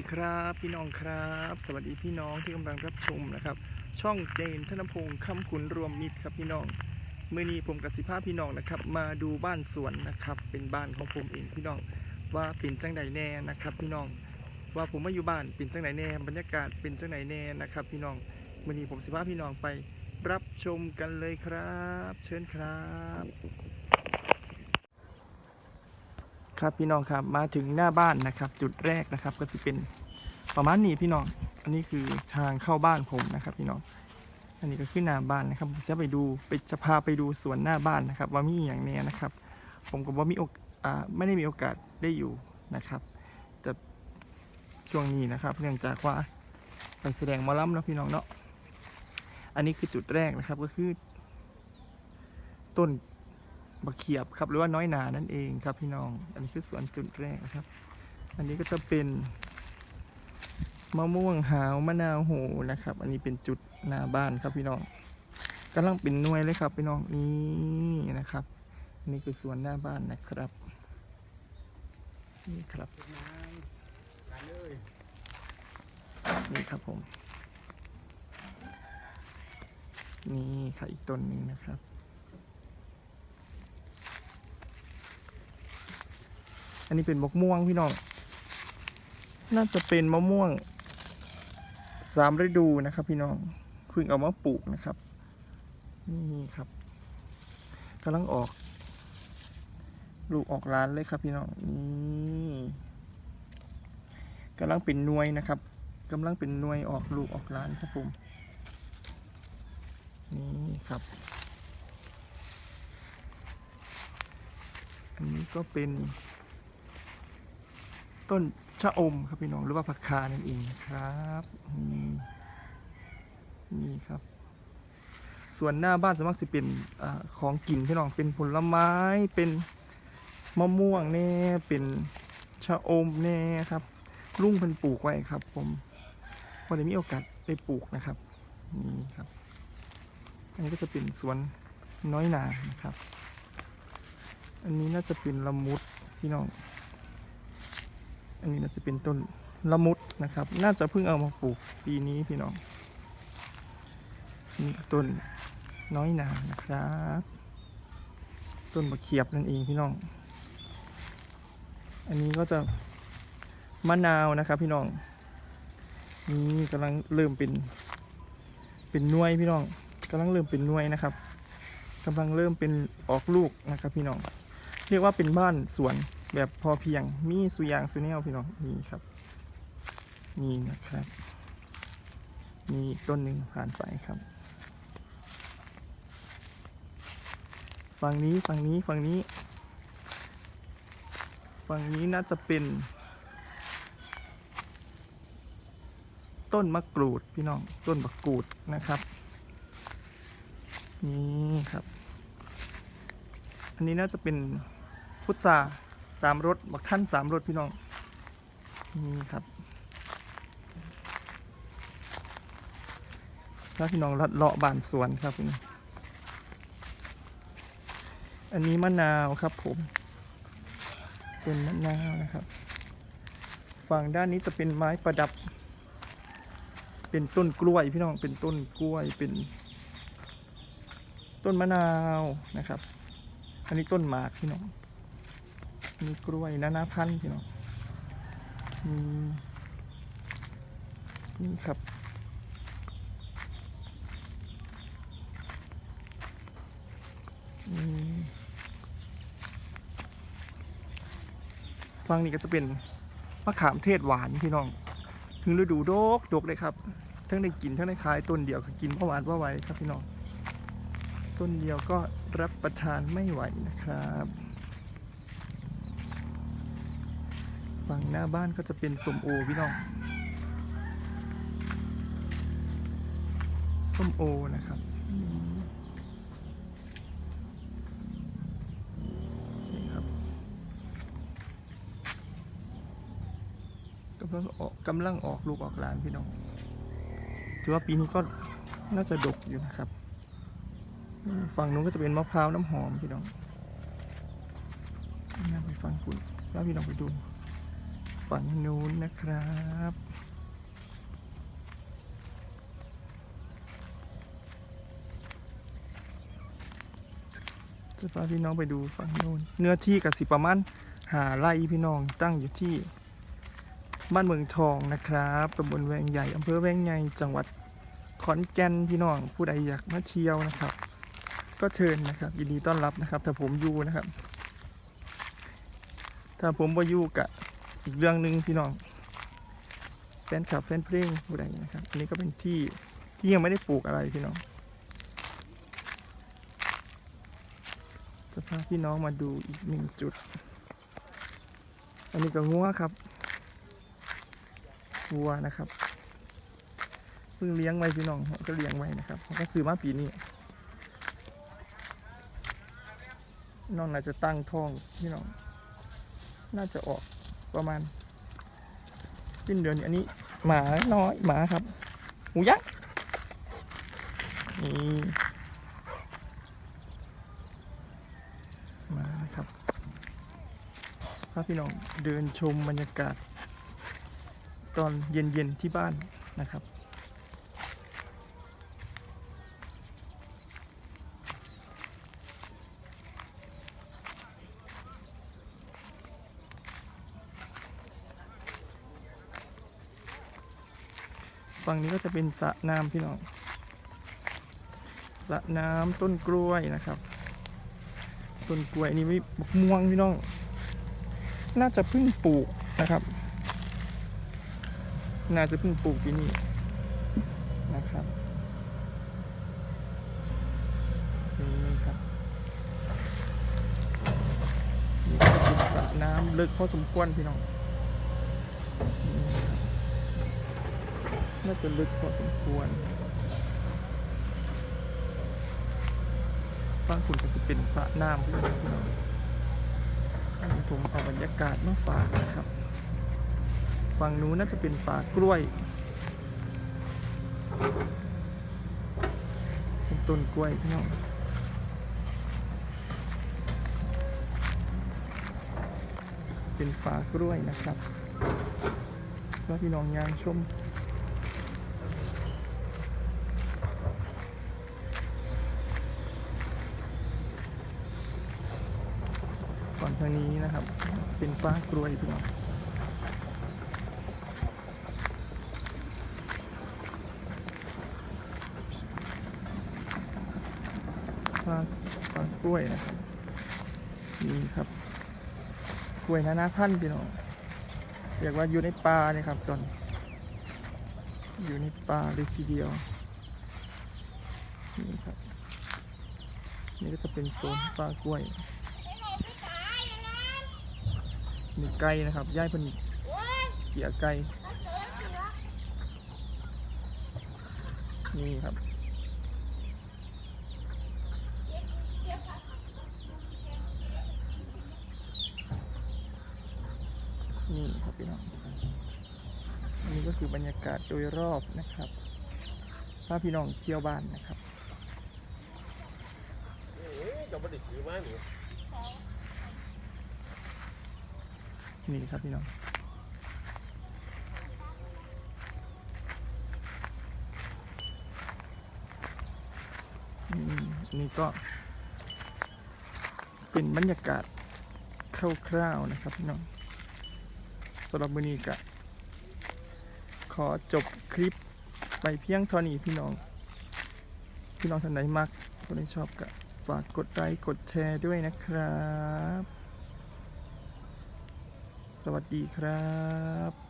ดีครับพี่น้องครับ สวัสดีพี่น้องที่กำลังรับชมนะครับ ช่องเจนธนพงศ์คำขุนรวมมิตรครับพี่น้องเมื่อนี้ผมกับสิภาพี่น้องนะครับ มาดูบ้านสวนนะครับ เป็นบ้านของผมเองพี่น้อง ว่าเป็นจังใดแน่นะครับ พี่น้องว่าผมมาอยู่บ้านเป็นจังใดแน่บรรยากาศเป็นจังใดแน่นะครับ พี่น้องเมื่อนี้ผมสิภาพี่น้องไปรับชมกันเลยครับ เชิญครับ ครับพี่น้องครับมาถึงหน้าบ้านนะครับ จุดแรกนะครับก็จะเป็นประมาณนี้พี่น้อง อันนี้คือทางเข้าบ้านผมนะครับ พี่น้อง อันนี้ก็คือหน้าบ้านนะครับผมจะไปดูไปจะพาไปดูสวนหน้าบ้านนะครับ ว่ามีอย่างเนี้ยนะครับ ผมก็ว่ามีโอกอ่าไม่ได้มีโอกาสได้อยู่นะครับแต่ช่วงนี้นะครับ เนื่องจากว่าไปแสดงมอลำแล้วพี่น้องเนาะอันนี้คือจุดแรกนะครับก็คือ ต้น บักเขียบครับหรือว่าน้อยนานั่นเองครับพี่น้อง อันนี้คือสวนจุดแรกนะครับ อันนี้ก็จะเป็นมะม่วงหาวมะนาวโหนะครับ อันนี้เป็นจุดหน้าบ้านครับพี่น้องกำลังเป็นหน่วยเลยครับพี่น้องนี่นะครับอันนี้คือสวนหน้าบ้านนะครับนี่ครับนี่ครับผม นี่ค่ะอีกต้นหนึ่งนะครับ อันนี้เป็นมะม่วงพี่น้อง น่าจะเป็นมะม่วงสามฤดูนะครับ พี่น้องเพิ่งเอามาปลูกนะครับ นี่ครับกำลังออก ลูกออกร้านเลยครับ พี่น้องนี่กำลังเป็นนวยนะครับกำลังเป็นนวยออกลูกออกร้านครับผมนี่ครับ อันนี้ก็เป็น ต้นชะอมครับพี่น้องหรือว่าผักคานั่นเองนะครับนี่นี่ครับ ส่วนหน้าบ้านสมัครจะเป็นอของกินพี่น้องเป็นผลไม้เป็นมะม่วงแน่เป็นชะอมแน่ครับลุงเพิ่นปลูกไว้ครับ ผมพอได้มีโอกาสได้ปลูกนะครับนี่ครับ อันนี้ก็จะเป็นสวนน้อยนานะครับ อันนี้น่าจะเป็นละมุดพี่น้อง อันนี้น่าจะเป็นต้นละมุดนะครับ น่าจะเพิ่งเอามาปลูกปีนี้พี่น้องนี่ต้นน้อยหนานะครับ ต้นมะเขียบนั่นเองพี่น้อง อันนี้ก็จะมะนาวนะครับพี่น้อง นี่กำลังเริ่มเป็นเป็นน่วยพี่น้องกำลังเริ่มเป็นน่วยนะครับกำลังเริ่มเป็นออกลูกนะครับพี่น้อง เรียกว่าเป็นบ้านสวน แบบพอเพียงมีสุยางสุแนวพี่น้องนี่ครับ นี่นะครับมีต้นหนึ่งผ่านไปครับฝั่งนี้ฝั่งนี้ฝั่งนี้ฝั่งนี้น่าจะเป็น ต้นมะกรูดพี่น้องต้นมะกรูดนะครับนี่ครับ อันนี้น่าจะเป็นพุทรา สามรสบักท่านสามรสพี่น้อง นี่ครับถ้าพี่น้องลัดเลาะบานสวนครับพี่น้องอันนี้มะนาวครับผม เป็นมะนาวนะครับ ฝั่งด้านนี้จะเป็นไม้ประดับ เป็นต้นกล้วยพี่น้อง เป็นต้นกล้วย เป็น ต้นมะนาวนะครับ อันนี้ต้นหมากพี่น้อง มีกล้วยนานาพันธุ์พี่น้องมีนี่ครับ ฟังนี่ก็จะเป็นมะขามเทศหวานพี่น้อง ถึงฤดูโดกโดกเลยครับ ทั้งได้กินทั้งได้ขายต้นเดียวกินเพราะหวานเพราะไวครับพี่น้อง ต้นเดียวก็รับประทานไม่ไหวนะครับ ฝั่งหน้าบ้านก็จะเป็นส้มโอพี่น้องส้มโอนะครับนี่ครับกำลังออกกำลังออกลูกออกหลานพี่น้องถือว่าปีนี้ก็น่าจะดกอยู่นะครับ ฝั่งนู้นก็จะเป็นมะพร้าวน้ำหอมพี่น้องน่าไปฟังคุณแล้วพี่น้องไปดู ฝั่งนู้นนะครับจะพาพี่น้องไปดูฝั่งนู้นเนื้อที่กับสิประมาณหาไร่พี่น้องตั้งอยู่ที่บ้านเมืองทองนะครับตำบลแวงใหญ่อำเภอแวงใหญ่จังหวัดขอนแก่นพี่น้องผู้ใดอยากมาเที่ยวนะครับ ก็เชิญนะครับยินดีต้อนรับนะครับ ถ้าผมอยู่นะครับ ถ้าผมบ่อยู่กะ อีกเรื่องหนึ่งพี่น้องแฟนคลับแฟนเพลงผู้ใดนะครับอันนี้ก็เป็นที่ที่ยังไม่ได้ปลูกอะไรพี่น้องจะพาพี่น้องมาดูอีกหนึ่งจุด อันนี้ก็งัวครับวัวนะครับเพิ่งเลี้ยงไว้พี่น้องก็เลี้ยงไว้นะครับก็ซื้อมาปีนี้น้องน่าจะตั้งท้องพี่น้อง น่าจะออก ประมาณสิ้นเดือนอันนี้หมาน้อยหมาครับหมูยักษ์นี่มานะครับพาพี่น้องเดินชมบรรยากาศ ตอนเย็นๆที่บ้านนะครับ ฝั่งนี้ก็จะเป็นสระน้ำพี่น้องสระน้ำต้นกล้วยนะครับ ต้นกล้วยนี่ไม่มะม่วงพี่น้อง น่าจะเพิ่งปลูกนะครับ น่าจะเพิ่งปลูกปีนี้นะครับนี่ครับนี่ก็เป็นสระน้ำลึกพอสมควรพี่น้อง น่าจะลึกพอสมควรฟังคุณก็จะเป็นสระน้ำพี่น้องพี่น้องอันนี้ผมเอาบรรยากาศมาฝากนะครับ ฝั่งนู้นน่าจะเป็นป่ากล้วยเป็นต้นกล้วยพี่น้องเป็นป่ากล้วยนะครับสำหรับพี่น้องยางชม ก่อนทางนี้นะครับ เป็นป่ากล้วยพี่น้องปลาปลากล้วยนะครับนี่ครับกล้วยนานาพันธุ์พี่น้องเรียกว่าอยู่ในป่าเนี่ยครับตอน อยู่ในป่าเลยทีเดียวนี่ครับนี่ก็จะเป็นโซนปลากล้วย มีไก่นะครับย่ายเพิ่นเกี่ยไก่นี่ครับนี่ครับพี่น้องอันนี้ก็คือบรรยากาศโดยรอบนะครับพาพี่น้องเที่ยวบ้านนะครับ จะไม่ได้ถือมาหนิ นี่ครับพี่น้องนี่ก็ เป็นบรรยากาศคร่าวๆนะครับพี่น้องสำหรับมื้อนี้ก็ขอจบคลิปไปเพียงเท่านี้พี่น้อง พี่น้องท่านไหนมักคนที่ชอบก็ฝากกดไลค์กดแชร์ด้วยนะครับ สวัสดีครับ